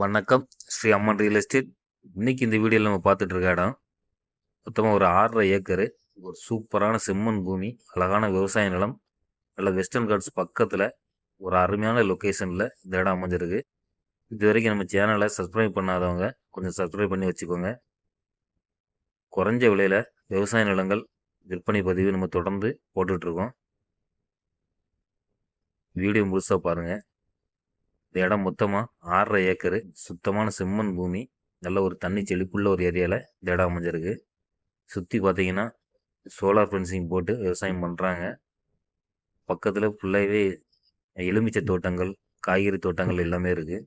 வணக்கம். ஸ்ரீ அம்மன் real estate இன்னைக்கு இந்த வீடியோவில் நம்ம பார்த்துட்டு இருக்க இடம் மொத்தமாக ஒரு ஆறரை ஏக்கரு ஒரு சூப்பரான செம்மண் பூமி அழகான விவசாய நிலம் நல்ல வெஸ்டர்ன் கார்ட்ஸ் பக்கத்தில் ஒரு அருமையான லொக்கேஷனில் இந்த இடம் அமைஞ்சிருக்கு. இது வரைக்கும் நம்ம சேனலை சப்ஸ்கிரைப் பண்ணாதவங்க கொஞ்சம் சப்ஸ்கிரைப் பண்ணி வச்சுக்கோங்க. குறைஞ்ச விலையில் விவசாய நிலங்கள் விற்பனை பதிவு நம்ம தொடர்ந்து போட்டுட்ருக்கோம் வீடியோ முழுசாக பாருங்கள் இந்த இடம் மொத்தமாக ஆறரை ஏக்கரு சுத்தமான செம்மண் பூமி நல்ல ஒரு தண்ணி செழிப்புள்ள ஒரு ஏரியாவில் இந்த இடம் அமைஞ்சிருக்கு. சுற்றி பார்த்தீங்கன்னா சோலார் ஃபென்சிங் போட்டு விவசாயம் பண்ணுறாங்க பக்கத்தில் ஃபுல்லாகவே எலுமிச்சை தோட்டங்கள் காய்கறி தோட்டங்கள் எல்லாமே இருக்குது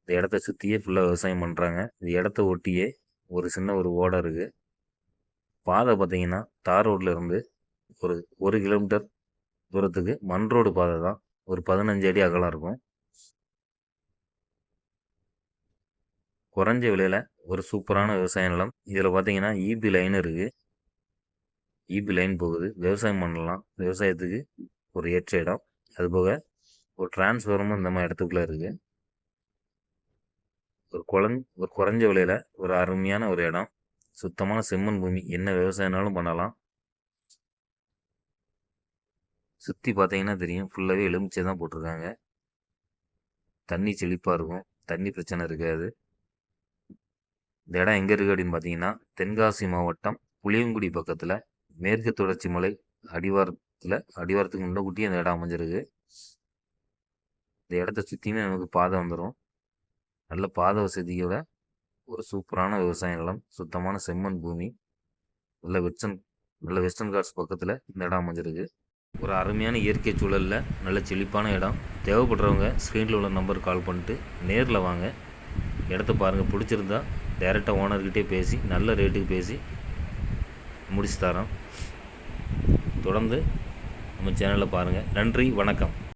இந்த இடத்த சுற்றியே ஃபுல்லாக விவசாயம் பண்ணுறாங்க இந்த இடத்த ஒட்டியே ஒரு சின்ன ஒரு ஓடை இருக்குது பாதை பார்த்தீங்கன்னா தார் ரோட்ல இருந்து ஒரு ஒரு கிலோமீட்டர் தூரத்துக்கு மண் ரோடு பாதை தான். ஒரு பதினஞ்சு அடி அகலம் இருக்கும். குறைஞ்ச விலையில் ஒரு சூப்பரான விவசாய நிலம். இதில் பார்த்தீங்கன்னா ஈபி லைன் இருக்குது ஈபி லைன் போகுது. விவசாயம் பண்ணலாம். விவசாயத்துக்கு ஒரு ஏற்ற இடம். அதுபோக ஒரு டிரான்ஸ்ஃபார்மும் இந்த மாதிரி இடத்துக்குள்ளே இருக்குது ஒரு குழந் ஒரு குறைஞ்ச விலையில் ஒரு அருமையான ஒரு இடம். சுத்தமான செம்மண் பூமி. என்ன விவசாயம்னாலும் பண்ணலாம். சுற்றி பார்த்தீங்கன்னா தெரியும். ஃபுல்லாகவே எலுமிச்சை தான் போட்டிருக்காங்க. தண்ணி செழிப்பாக இருக்கும். தண்ணி பிரச்சனை இருக்காது. இந்த இடம் எங்கே இருக்குது அப்படின்னு பார்த்தீங்கன்னா தென்காசி மாவட்டம் புளியங்குடி பக்கத்தில் மேற்கு தொடர்ச்சி மலை அடிவாரத்தில் அடிவாரத்துக்கு முன்னக்கூட்டி அந்த இடம் அமைஞ்சிருக்கு. இந்த இடத்த சுற்றியுமே நமக்கு பாதை வந்துடும் நல்ல பாதை வசதியோட ஒரு சூப்பரான விவசாய நிலம் சுத்தமான செம்மண் பூமி நல்ல வெஸ்டர்ன் நல்ல வெஸ்டர்ன் கார்ட்ஸ் பக்கத்தில் இந்த இடம் அமைஞ்சிருக்கு. ஒரு அருமையான இயற்கை சூழலில் நல்ல செழிப்பான இடம். தேவைப்படுறவங்க ஸ்க்ரீனில் உள்ள நம்பருக்கு கால் பண்ணிட்டு நேரில் வாங்க. இடத்த பாருங்கள் பிடிச்சிருந்தா டேரெக்டாக ஓனர்கிட்டே பேசி நல்ல ரேட்டுக்கு பேசி முடிச்சு தரோம் தொடர்ந்து நம்ம சேனலில் பாருங்கள் நன்றி வணக்கம்.